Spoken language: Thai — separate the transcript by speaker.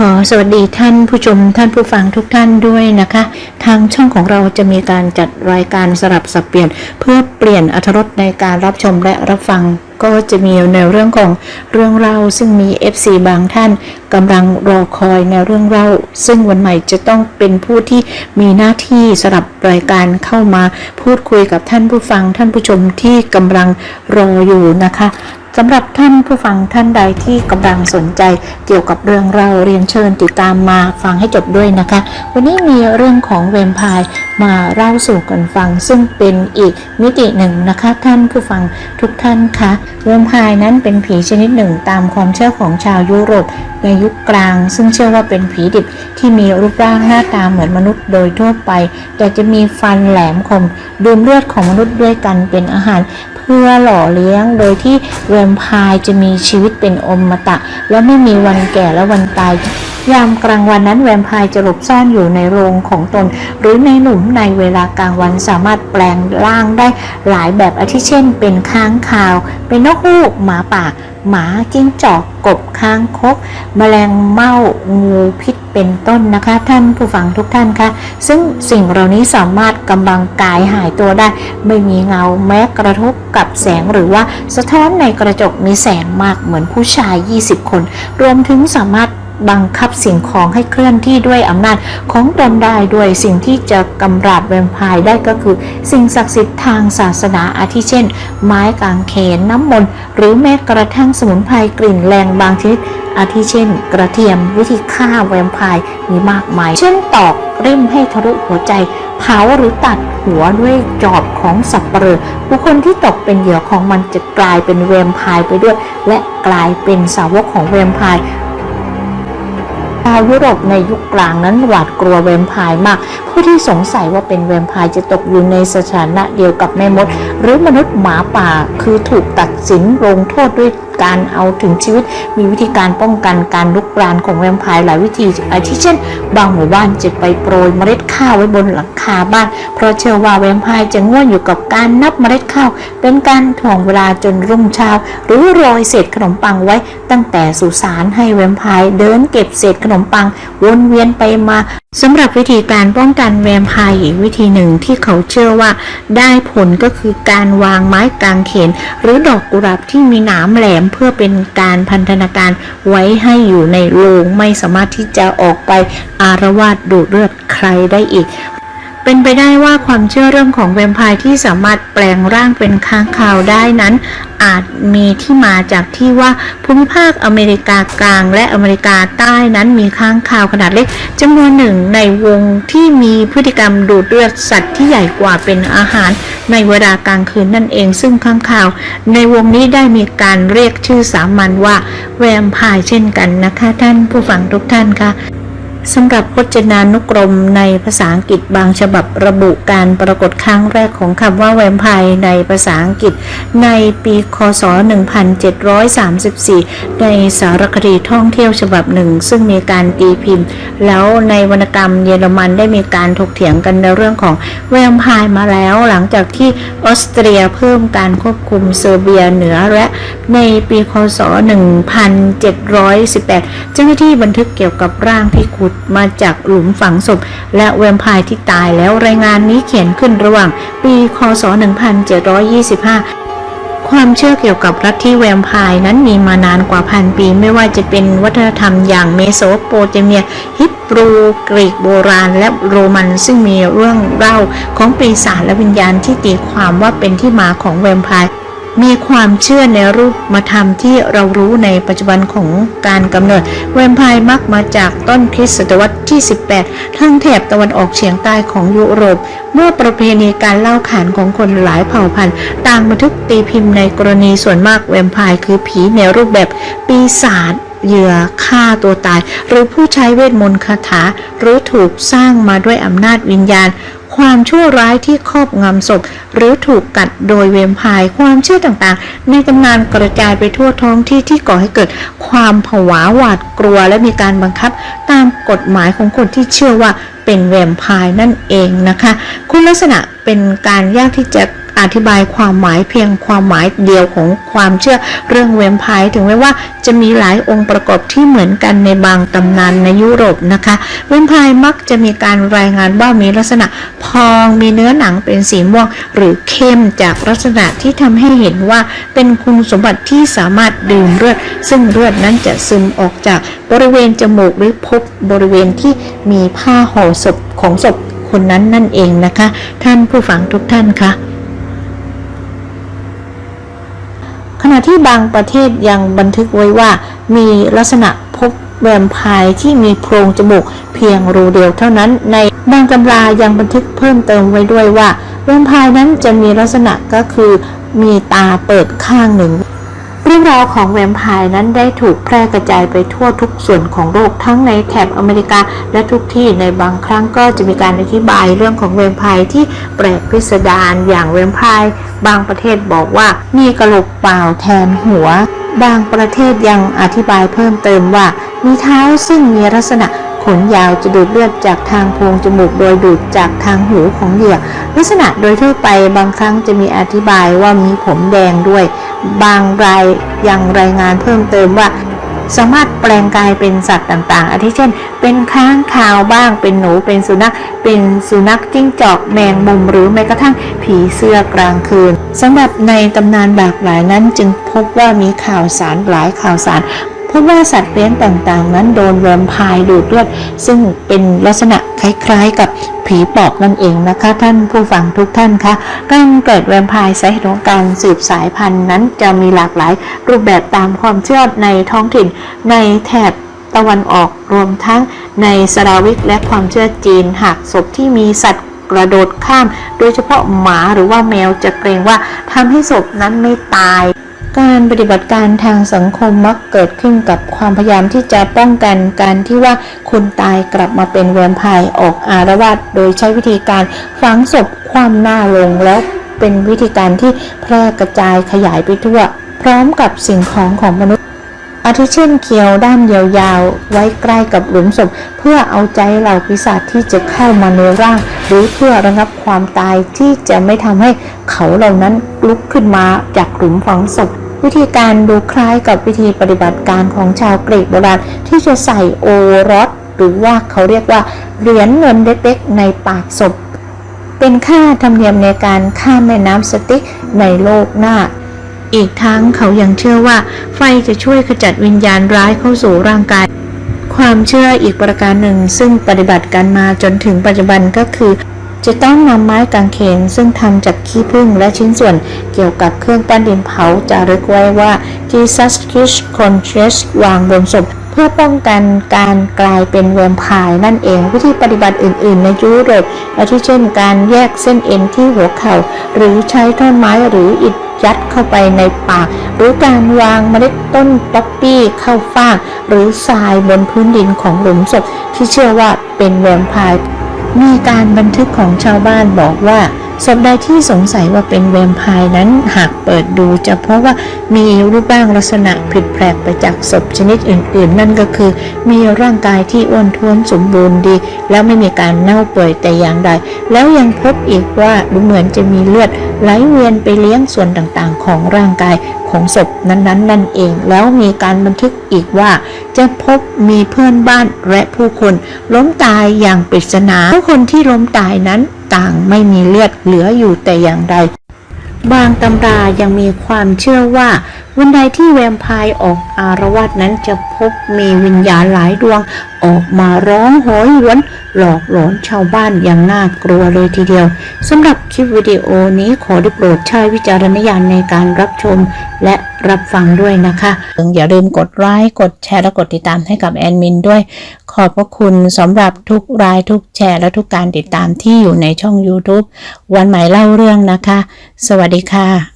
Speaker 1: ขอสวัสดีท่านผู้ชมท่านผู้ฟังทุกท่านด้วยนะคะ ทางช่องของเราจะมีการจัดรายการสลับสับเปลี่ยน เพื่อเปลี่ยนอรรถรสในการรับชมและรับฟังก็จะมีในเรื่องของเรื่องเล่าซึ่งมี FC บางท่านกำลังรอคอยในเรื่องเล่า ซึ่งวันใหม่จะต้องเป็นผู้ที่มีหน้าที่สลับรายการเข้ามาพูดคุยกับท่านผู้ฟังท่านผู้ชมที่กำลังรออยู่นะคะ สำหรับท่านผู้ฟังท่านใดที่กำลังสนใจเกี่ยวกับเรื่องเราเรียนเชิญติดตามมาฟังให้จบด้วยนะคะ วันนี้มีเรื่องของแวมไพร์มาเล่าสู่กันฟัง ซึ่งเป็นอีกมิติหนึ่งนะคะ ท่านผู้ฟังทุกท่านคะแวมไพร์นั้นเป็นผีชนิดหนึ่งตามความเชื่อของชาวยุโรปในยุคกลาง ซึ่งเชื่อว่าเป็นผีดิบที่มีรูปร่างหน้าตาเหมือนมนุษย์โดยทั่วไป แต่จะมีฟันแหลมคมดื่มเลือดของมนุษย์ด้วยกันเป็นอาหาร เพื่อหล่อเลี้ยง โดยที่แวมไพร์จะมีชีวิตเป็นอมตะ และไม่มีวันแก่และวันตาย ยามกลางวันนั้นแวมไพร์จะหลบซ่อนอยู่ในโรงของตน หรือในหลุมในเวลากลางวันสามารถแปลงร่างได้หลายแบบอาทิเช่น เป็นค้างคาว เป็นนกฮูกหมาป่า หมาจิ้งจอกกบค้างคกแมลงเม่างูพิษเป็นต้นนะคะ ท่านผู้ฟังทุกท่านคะซึ่งสิ่งเหล่านี้สามารถกำลังกายหายตัวได้ ไม่มีเงาแม้กระทบกับแสงหรือว่าสะท้อนในกระจกมีแสงมากเหมือนผู้ชาย 20 คน รวมถึงสามารถ บังคับสิ่งของให้เคลื่อนที่ด้วยอำนาจของตนได้ด้วยสิ่งที่จะกำราบแวมไพร์ได้ก็คือ สิ่งศักดิ์สิทธิ์ทางศาสนาอาทิเช่น ไม้กางเขนน้ำมนต์หรือแม้กระทั่งสมุนไพรกลิ่นแรงบางชนิดอาทิเช่น กระเทียมวิธีฆ่าแวมไพร์มีมากมาย เช่นตอกริมให้ทะลุหัวใจ เผาหรือตัดหัวด้วยจอบของสับเปลือบุคคลที่ตกเป็นเหยื่อของมันจะกลายเป็นแวมไพร์ไปด้วย และกลายเป็นสาวกของแวมไพร์ ชาวยุโรปในยุคกลางนั้นหวาดกลัวแวมไพร์มาก ผู้ที่สงสัยว่าเป็นแวมไพร์จะตกอยู่ในสถานะเดียวกับแม่มด หรือมนุษย์หมาป่าคือถูกตัดสินลงโทษด้วย การเอาถึงชีวิต มีวิธีการป้องกันการลุกรานของแวมไพร์หลายวิธีอาทิเช่น บางหมู่บ้านจะไปโปรยเมล็ดข้าวไว้บนหลังคาบ้าน เพราะเชื่อว่าแวมไพร์จะง่วนอยู่กับการนับเมล็ดข้าว เป็นการถ่วงเวลาจนรุ่งเช้า หรือโรยเศษขนมปังไว้ตั้งแต่สุสานให้แวมไพร์เดินเก็บเศษขนมปังวนเวียนไปมา สำหรับวิธีการป้องกันแวมไพร์อีกวิธีหนึ่งที่เขาเชื่อว่าได้ผลก็คือการวางไม้กางเขน หรือดอกกุหลาบที่มีหนามแหลมเพื่อเป็นการพันธนาการไว้ให้อยู่ในโรงไม่สามารถที่จะออกไปอารวาสดูดเลือดใครได้อีกเป็นไปได้ว่าความเชื่อเรื่องของแวมไพร์ที่สามารถแปลงร่างเป็นค้างคาวได้นั้น อาจมีที่มาจากที่ว่าภูมิภาคอเมริกากลางและอเมริกาใต้นั้นมีค้างคาวขนาดเล็กจำนวนหนึ่งในวงที่มีพฤติกรรมดูดเลือดสัตว์ที่ใหญ่กว่าเป็นอาหารในเวลากลางคืนนั่นเองซึ่งค้างคาว ในวงนี้ได้มีการเรียกชื่อสามัญว่าแวมไพร์เช่นกันนะคะ ท่านผู้ฟังทุกท่านค่ะ สำหรับพจนานุกรมในภาษาอังกฤษบางฉบับระบุการปรากฏครั้งแรกของคำว่าแวมไพร์ในภาษาอังกฤษ ในปีคศ 1734 ในสารคดีท่องเที่ยวฉบับหนึ่ง ซึ่งมีการตีพิมพ์ แล้วในวรรณกรรมเยอรมันได้มีการถกเถียงกันในเรื่องของแวมไพร์มาแล้ว หลังจากที่ออสเตรียเพิ่มการควบคุมเซอร์เบียเหนือและในปีคศ 1718 เจ้าหน้าที่บันทึกเกี่ยวกับร่างที่ขุดมาจากหลุมฝังศพ และแวมไพร์ที่ตายแล้วรายงานนี้เขียนขึ้นระหว่างปีคศ 1725ความเชื่อเกี่ยวกับลัฐทธิแวมไพร์นั้นมีมานานกว่าพันปี ไม่ว่าจะเป็นวัฒนธรรมอย่างเมโสโปเตเมีย ฮิบรูกรีกโบราณ และโรมันซึ่งมีเรื่องเล่าของปีศาจและวิญญาณที่ตีความว่าเป็นที่มาของแวมไพร์ มีความเชื่อในรูปมาธรรมที่เรารู้ในปัจจุบันของการกำเนิดแวมไพร์มักมาจากต้นคริสตศตวรรษที่ 18 ทั้งแถบตะวันออกเฉียงใต้ของยุโรป เมื่อประเพณีการเล่าขานของคนหลายเผ่าพันธุ์ต่างบันทึกตีพิมพ์ในกรณีส่วนมากแวมไพร์คือผีในรูปแบบปีศาจเหยื่อฆ่าตัวตาย หรือผู้ใช้เวทมนต์คาถา หรือถูกสร้างมาด้วยอำนาจวิญญาณ ความชั่วร้ายที่ครอบงำศพ หรือถูกกัดโดยเวมพายความเชื่อต่างๆ ในตำนานกระจายไปทั่วท้องที่ที่ก่อให้เกิด ความผวาหวาดกลัวและมีการบังคับ ตามกฎหมายของคนที่เชื่อว่าเป็นแวมพายนั่นเองนะคะ คุณลักษณะเป็นการยากที่จะ อธิบายความหมายเพียงความหมายเดียวของความเชื่อเรื่องแวมไพร์ถึงแม้ว่าจะมีหลายองค์ประกอบที่เหมือนกันในบางตำนานในยุโรปนะคะแวมไพร์มักจะมีการรายงานว่ามีลักษณะพองมีเนื้อหนังเป็นสีม่วง หรือเข้มจากลักษณะที่ทำให้เห็นว่าเป็นคุณสมบัติที่สามารถดื่มเลือด ซึ่งเลือดนั้นจะซึมออกจากบริเวณจมูกหรือพบบริเวณที่มีผ้าห่อศพของศพคนนั้นนั่นเองนะคะ ท่านผู้ฟังทุกท่านคะ ขณะที่บางประเทศยังบันทึกไว้ว่า มีลักษณะพบแวมไพร์ที่มีโพรงจมูกเพียงรูเดียวเท่านั้น ในบางตำรายังบันทึกเพิ่มเติมไว้ด้วยว่าแวมไพร์นั้นจะมีลักษณะก็คือมีตาเปิดข้างหนึ่ง เรื่องราวของแวมไพร์นั้นได้ถูกแพร่กระจายไปทั่วทุกส่วนของโลกทั้งในแถบอเมริกา และทุกที่ในบางครั้งก็จะมีการอธิบายเรื่องของแวมไพร์ที่แปลกพิสดารอย่างแวมไพร์ บางประเทศบอกว่ามีกระโหลกเปล่าแทนหัว บางประเทศยังอธิบายเพิ่มเติมว่า มีเท้าซึ่งมีลักษณะขนยาวจะดูดเลือดจากทางโพรงจมูกโดยดูดจากทางหูของเหยื่อลักษณะโดยทั่วไปบางครั้งจะมีอธิบายว่ามีผมแดงด้วย บางรายยังรายงานเพิ่มเติมว่า สามารถแปลงกายเป็นสัตว์ต่างๆ อาทิเช่น เป็นค้างคาวบ้าง เป็นหนู เป็นสุนัข เป็นสุนัขจิ้งจอก แมงมุม หรือแม้กระทั่งผีเสื้อกลางคืนสำหรับในตำนานหลากหลายนั้นจึงพบว่ามีข่าวสารหลายข่าวสาร บว่าสัตว์เลี้ยงต่างๆ นั้นโดนแวมไพร์ดูดเลือดซึ่งเป็นลักษณะคล้ายๆ กับผีปอบนั่นเองนะคะ ท่านผู้ฟังทุกท่านคะการเกิดแวมไพร์สาเหตุของการสืบสายพันธุ์นั้นจะมีหลากหลายรูปแบบตามความเชื่อในท้องถิ่นในแถบตะวันออกรวมทั้งในสราวิกและความเชื่อจีนหากศพที่มีสัตว์กระโดดข้าม โดยเฉพาะหมาหรือว่าแมวจะเกรงว่าทำให้ศพนั้นไม่ตาย การปฏิบัติการทางสังคมมักเกิดขึ้นกับความพยายามที่จะป้องกันการที่ว่าคนตายกลับมาเป็นแวมไพร์ออกอารวาสโดยใช้วิธีการฝังศพคว่ำหน้าลงแล้วเป็นวิธีการที่แพร่กระจายขยายไปทั่ว พร้อมกับสิ่งของของมนุษย์ อาทิเช่นเคียวด้านยาวๆ ไว้ใกล้กับหลุมศพ เพื่อเอาใจเหล่าปีศาจที่จะเข้ามาในร่าง หรือเพื่อระงับความตายที่จะไม่ทำให้เขาเหล่านั้นลุกขึ้นมาจากหลุมฝังศพ วิธีการดูคล้ายกับวิธีปฏิบัติการของชาวกรีกโบราณที่จะใส่โอรสหรือว่าเขาเรียกว่าเหรียญเงินเล็กๆในปากศพ เป็นค่าธรรมเนียมในการข้ามแม่น้ำสติกในโลกหน้า อีกทั้งเขายังเชื่อว่า ไฟจะช่วยขจัดวิญญาณร้ายเข้าสู่ร่างกาย ความเชื่ออีกประการหนึ่งซึ่งปฏิบัติกันมาจนถึงปัจจุบันก็คือ จะต้องนำไม้กางเขนซึ่งทำจากขี้ผึ้งและชิ้นส่วนเกี่ยวกับเครื่องปั้นดินเผาจะรึกไว้ว่า Jesus Christ Conscious วางบนศพเพื่อป้องกันการกลายเป็นแวมไพร์นั่นเอง วิธีปฏิบัติอื่น ๆ ในยุโรปอาทิเช่นการแยกเส้นเอ็นที่หัวเข่า หรือใช้ท่อนไม้หรืออิฐยัดเข้าไปในปาก หรือการวางเมล็ดต้นป๊อปปี้เข้าฟากหรือทรายบนพื้นดินของหลุมศพที่เชื่อว่าเป็นแวมไพร์ มีการบันทึกของชาวบ้านบอกว่า ศพใดที่สงสัยว่าเป็นแวมไพร์นั้นหากเปิดดูจะพบว่ามีรูปร่างลักษณะผิดแปลกไปจากศพชนิดอื่น ๆ นั่นก็คือ มีร่างกายที่อ้วนท้วนสมบูรณ์ดี แล้วไม่มีการเน่าเปื่อยแต่อย่างใด แล้วยังพบอีกว่าดูเหมือนจะมีเลือดไหลเวียนไปเลี้ยงส่วนต่างๆ ของร่างกายของศพนั้นๆ นั่นเอง แล้วมีการบันทึกอีกว่า จะพบมีเพื่อนบ้านและผู้คน ล้มตายอย่างปริศนาผู้คนที่ล้มตายนั้น ต่างไม่มีเลือดเหลืออยู่แต่อย่างใด บางตำรายังมีความเชื่อว่า วันใดที่แวมไพร์ออกอารวาสนั้นจะพบมีวิญญาณหลายดวง ออกมาร้องโหยหวน หลอกหลอนชาวบ้านอย่างน่ากลัวเลยทีเดียวสำหรับคลิปวิดีโอนี้ขอได้โปรดใช้วิจารณญาณในการรับชม และรับฟังด้วยนะคะอย่าลืมกดไลค์กดแชร์และกดติดตามให้กับแอดมินด้วย ขอบพระคุณสำหรับทุกรายทุกแชร์และทุกการติดตามที่อยู่ในช่อง YouTube วันใหม่เล่าเรื่องนะคะ สวัสดีค่ะ